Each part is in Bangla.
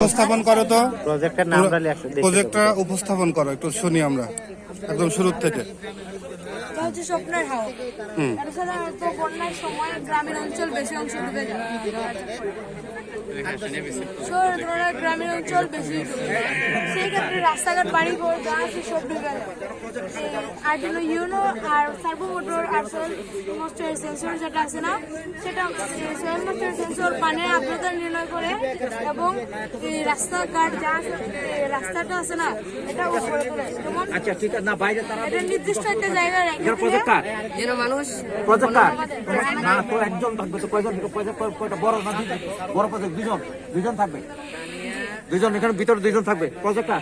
উপস্থাপন করো তো। প্রজেক্টের নামটা প্রজেক্টটা উপস্থাপন করো একটু শুনি আমরা একদম শুরু থেকে। এটা হচ্ছে স্বপ্নের হাওয়া। এটা সাধারণত বন্যার সময় গ্রামীণ অঞ্চল বেশি অংশ ডুবে যায়। শহরের তুলনায় গ্রামীণ অঞ্চল বেশি ডুবে সেই রাস্তাঘাট বাড়ি ঘর যা আছে সব ডুবে যায় আর জন্য ইউনো আর সার্ভো মোটর আর সয়েল ময়েশ্চার সেন্সর যেটা আছে না সেটা সয়েল ময়েশ্চার সেন্সর পানির আর্দ্রতা নির্ণয় করে এবং রাস্তাঘাট যা আছে রাস্তাটা আছে না এটা উপরে তোলে। যেমন আচ্ছা ঠিক আছে না বাইরে তারা এটা নির্দিষ্ট একটা জায়গায় রেখে প্রজেক্টর যেন মানুষ প্রজেক্টর না তো একজন থাকবে তো কয়জন প্রজেক্ট কয়টা বড় না দুজন বড় প্রজেক্ট দুজন দুজন থাকবে। দুজন এখানে ভিতরে দুজন থাকবে। প্রজেক্টর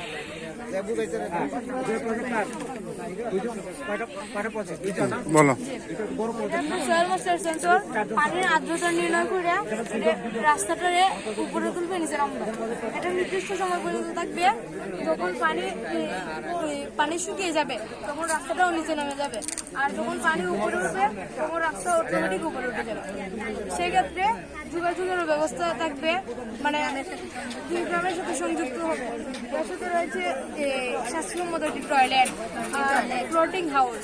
পানির আর্দ্রতা নির্ণয় করে রাস্তাটারে উপরে তুলবে, নিচে নামবে। এটা নির্দিষ্ট সময় পর্যন্ত থাকবে। যখন পানি পানি শুকিয়ে যাবে, তখন রাস্তাটাও নিচে নেমে যাবে। আর যখন পানি উপরে উঠবে, তখন রাস্তা সেক্ষেত্রে যোগাযোগের ব্যবস্থা থাকবে। মানে দুই গ্রামের সাথে সংযুক্ত হবে। তার সাথে রয়েছে স্বাস্থ্যসম্মত একটি টয়লেট ফ্লোটিং হাউস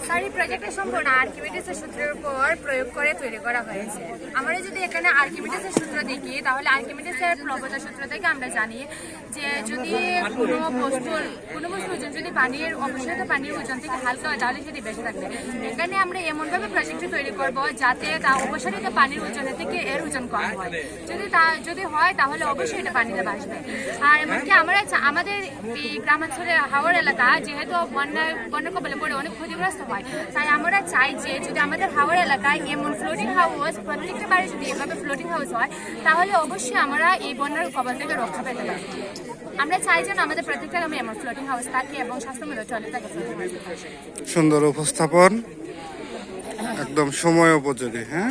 স্যার এই প্রজেক্টের সম্পূর্ণ আর্কিমিডিসের সূত্রের উপর প্রয়োগ করে তৈরি করা হয়েছে আমরা যদি এখানে আর্কিমিডিসের সূত্র দেখি তাহলে আর্কিমিডিসের প্রবতা সূত্র থেকে আমরা জানি যে যদি কোনো বস্তুর কোনো বস্তুর ওজন যদি পানির অবশ্যই পানির ওজন থেকে হালকা হয় তাহলে সেটি বেশি থাকবে এখানে আমরা এমনভাবে প্রজেক্টটি তৈরি করব যাতে তা অবসরিত পানির ওজনের থেকে এর ওজন কম হয় যদি তা যদি হয় তাহলে অবশ্যই এটা পানিতে বাসবে আর এমনকি আমরা আমাদের গ্রামাঞ্চলের হাওড় এলাকা, যেহেতু বন্যায় বন্যা কবলে পড়ে অনেক ক্ষতিগ্রস্ত হয়, তাই আমরা চাই যে যদি আমাদের হাওড় এলাকায় এমন ফ্লোটিং হাউস প্রত্যেকটা বাড়ি যদি এভাবে ফ্লোটিং হাউস হয়, তাহলে অবশ্যই আমরা এই বন্যার কবল থেকে রক্ষা পেতে পারি আমরা চাই যেন আমাদের প্রত্যেকটা গ্রামে এমন ফ্লোটিং হাউস থাকে এবং স্বাস্থ্যমূলক টয়লেট থাকে সুন্দর উপস্থাপন। একদম সময় উপযোগী হ্যাঁ?